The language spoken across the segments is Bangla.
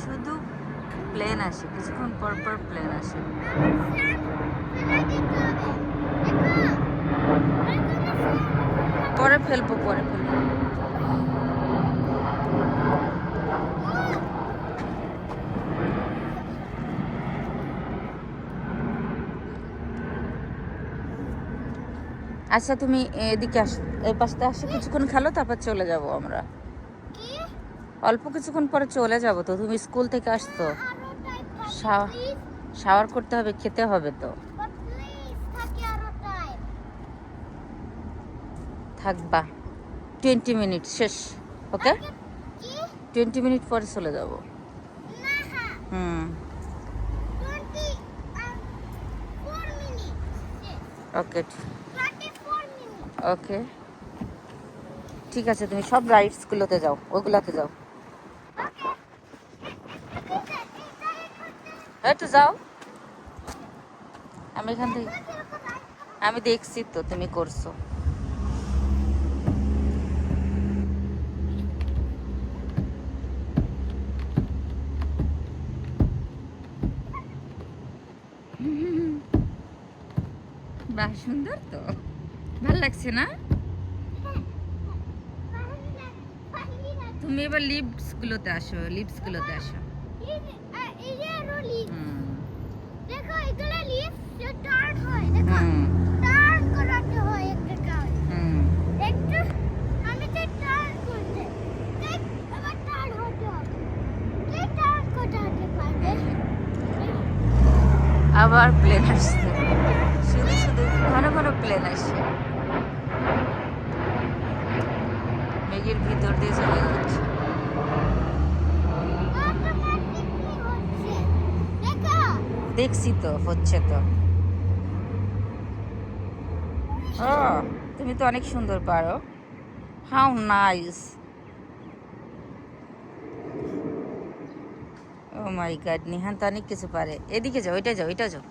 শুধু প্লেন আসে, কিছুক্ষণ পর পর প্লেন আসে। পরে ফেলব পরে ফেলব। আচ্ছা তুমি এদিকে আসো। এই পাশটা আসো, কিছুক্ষণ খেলো, তারপর চলে যাব আমরা। অল্প কিছুক্ষণ পরে চলে যাব তো, তুমি স্কুল থেকে আসতো শাওয়া- শাওয়ার করতে হবে, খেতে হবে তো। থাকবা টোয়েন্টি মিনিট শেষ, ওকে? টোয়েন্টি মিনিট পরে চলে যাব। হুম। ওকে ওকে। ঠিক আছে, তুমি সব রাইডসগুলোতে যাও, ওগুলোতে যাও। এই তো যাও। আমি এখান থেকে আমি দেখছি তো, তুমি করছ। বাহ, সুন্দর তো। ভালো লাগছে না? তুমি এবার লিপস গুলোতে আসো লিপস গুলোতে আসো। দেখো টার্ন হয়। দেখো হুম। টার্ন করাতে হয় একটা কাজ। একটু আমি তো টার্ন করতে দেখ টার্ন হতে হবে। কে টার্ন করতে পারবে? আবার প্লেন আসছে। শুধু শুধু ঘন ঘন প্লেন আসছে। মেঘের ভিতর দিয়ে চলে যাচ্ছে অটোমেটিকলি হচ্ছে দেখো দেখছি তো হচ্ছে তো। ও তুমি তো অনেক সুন্দর পারো। How nice oh my god Nihan তো অনেক কিছু পারে। এদিকে যাও এটা যাও এটা যাও।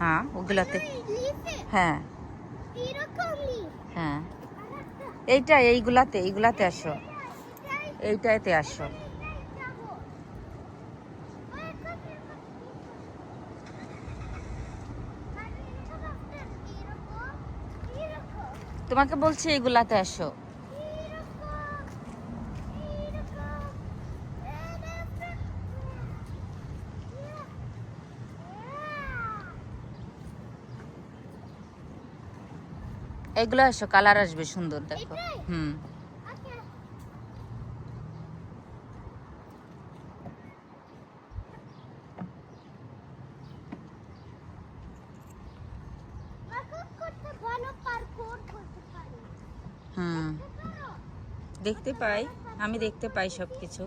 হ্যাঁ ওগুলাতে। হ্যাঁ। হ্যাঁ। এইটা এইগুলাতে এইগুলাতে আসো। এইটাতে আসো। তোমাকে বলছি এগুলাতে আসো। এগুলো আসো কালার আসবে সুন্দর দেখো। হুম। দেখতে পাই, আমি দেখতে পাই সব কিছু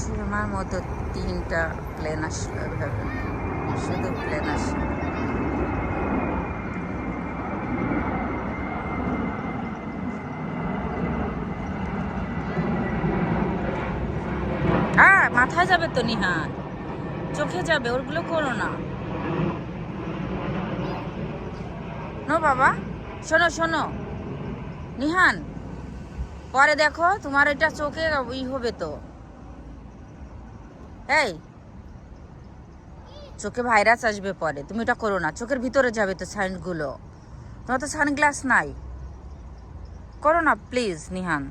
সিনেমার মতো তিনটা প্লেন আসলো এভাবে। শুধু প্লেন আসলো হ্যাঁ মাথায় যাবে তো, নিহান? চোখে যাবে ওগুলো করো না। নো বাবা, শোনো শোনো। নিহান, পরে দেখো তোমার এটা চোখে ই হবে তো। এই, চোখে ভাইরাস আসবে পরে, তুমি এটা করো না। চোখের ভিতরে যাবে তো সাইনগুলো। তোমার তো সানগ্লাস নাই। করো না, প্লিজ, নিহান।